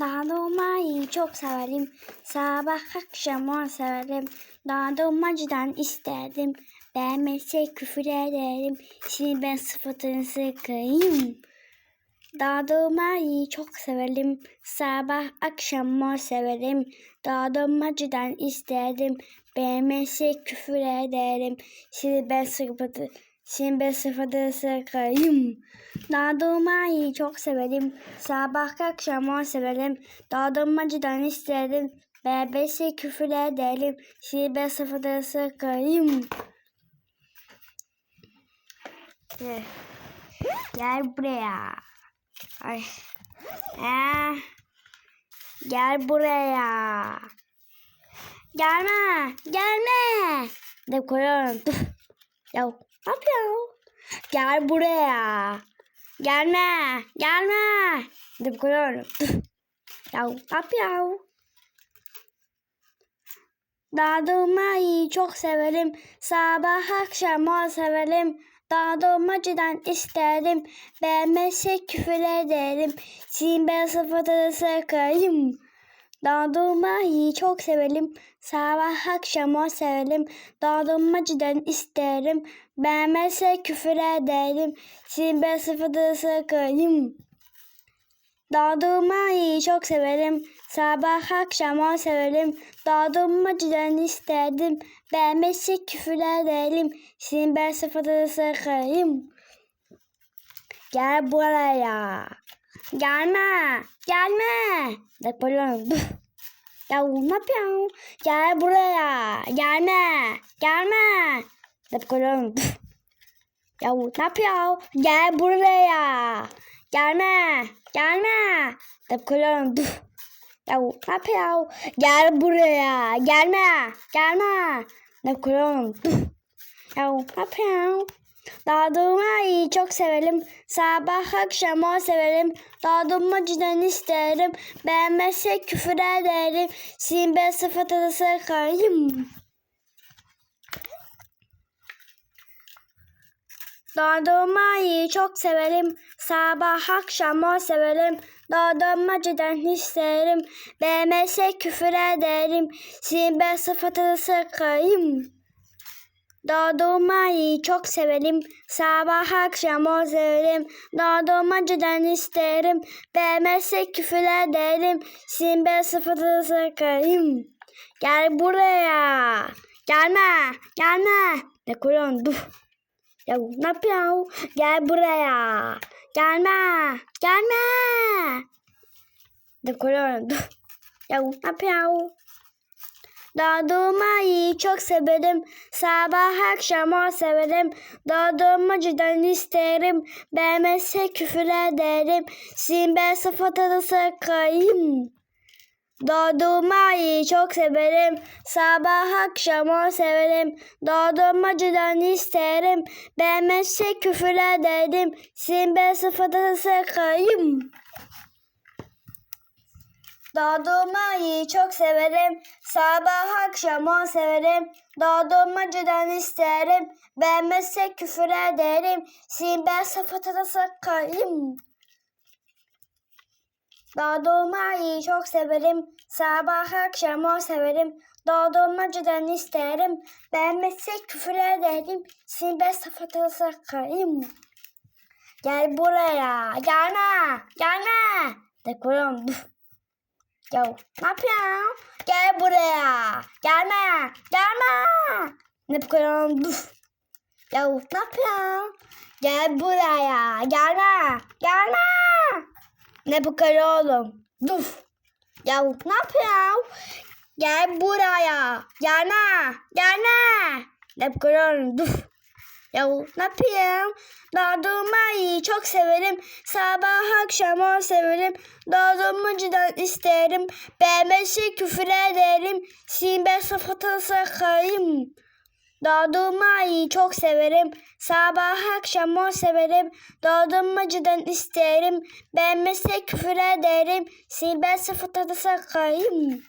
Dağılmayı çok severim. Sabah akşam onu severim. Dağılmacıdan isterdim. Beğenmezse küfür ederim. Şimdi ben sıfatını sıkayım. Dağılmayı çok severim. Sabah akşam mor severim. Dağılmacıdan isterdim. Beğenmezse küfür ederim. Şimdi ben sıfatı Şimdi ben sıfatı sıkayım. Dağılmayı çok severim. Sabah akşam mor severim. Dağılmacıdan isterdim. Beğenmezse küfür ederim. Şimdi ben sıfatı sıkayım. Gel. Gel buraya. Ay. Ee, gel buraya. Gelme. Gelme. De koyuyorum. Ya ne yapıyorsun? Gel buraya. Gelme. Gelme. De koyuyorum. Ya ne yapıyorsun? Dağılmayı çok severim. Sabah akşam o severim. Dağılmacıdan isterim. Beğenmezse küfür ederim. Şimdi ben sıfatını sıkayım. Dağılmayı çok severim. Sabah akşam o severim. Dağılmacıdan isterim. Beğenmezse küfür ederim. Şimdi ben sıfatını sıkayım. Dağılmayı çok severim. Sabah akşam o severim. Dağılmacıdan isterdim. Beğenmezse küfür ederim. Şimdi ben sıfatını sıkayım. Gel buraya. Gelme. Gelme. Dur. Ya ne yapıyorsun? Gel buraya. Gelme. Gelme. Dur. Ya ne yapıyorsun? Gel buraya. Gelme. Gelme. Dur. Ya ne yapıyorsun? Gel buraya. Gelme. Gelme. Dur. Ya ne yapıyorsun? Dağılmayı çok severim. Sabah akşam o severim. Dağılmacıdan isterim. Beğenmezse küfür ederim. Şimdi ben sıfatını sıkayım. Dağılmayı çok severim. Sabah akşam o severim. Dağılmacıdan isterim. Beğenmezse küfür ederim. Şimdi ben sıfatını sıkayım. Dağılmayı çok severim. Sabah akşam o severim. Dağılmacıdan isterim. Beğenmezse küfür ederim. Şimdi ben sıfatını sıkayım. Gel buraya. Gelme. Gelme. Ne koyuyorsun? Dur. Ya ne yapıyorsun? Gel buraya. Gelme. Gelme. Ne koyuyorsun? Dur. Ya ne yapıyorsun? Dağılmayı çok severim. Sabah akşam o severim. Dağılmacıdan isterim. Beğenmezse küfür ederim. Şimdi ben sıfatını sıkayım. Dağılmayı çok severim. Sabah akşam o severim. Dağılmacıdan isterim. Beğenmezse küfür ederim. Şimdi ben sıfatını sıkayım. Dağılmayı çok severim. Sabah akşam o severim. Dağılmacıdan isterim. Beğenmezse küfür ederim. Şimdi ben sıfatını sıkayım. Dağılmayı çok severim. Sabah akşam o severim. Dağılmacıdan isterim. Beğenmezse küfür ederim. Şimdi ben sıfatını sıkayım. Gel buraya. Gelme. Gelme. De koyalım. Ya ne yapıyorsun? Gel buraya. Gelme. Gelme. Ne yapıyorsun? Dur. Ya ne yapıyorsun? Gel buraya. Gelme. Gelme. Ne bu kadar oğlum? Dur. Ya ne yapıyorsun? Gel buraya. Gelme. Gelme. Ne bu kadar oğlum? Dur. Ya ne yapayım? Dağılmayı çok severim. Sabah akşam o severim. Dağılmacıdan isterim. Beğenmezse küfür ederim. Şimdi ben sıfatını sıkayım. Dağılmayı çok severim. Sabah akşam o severim. Dağılmacıdan isterim. Beğenmezse küfür ederim. Şimdi ben sıfatını sıkayım.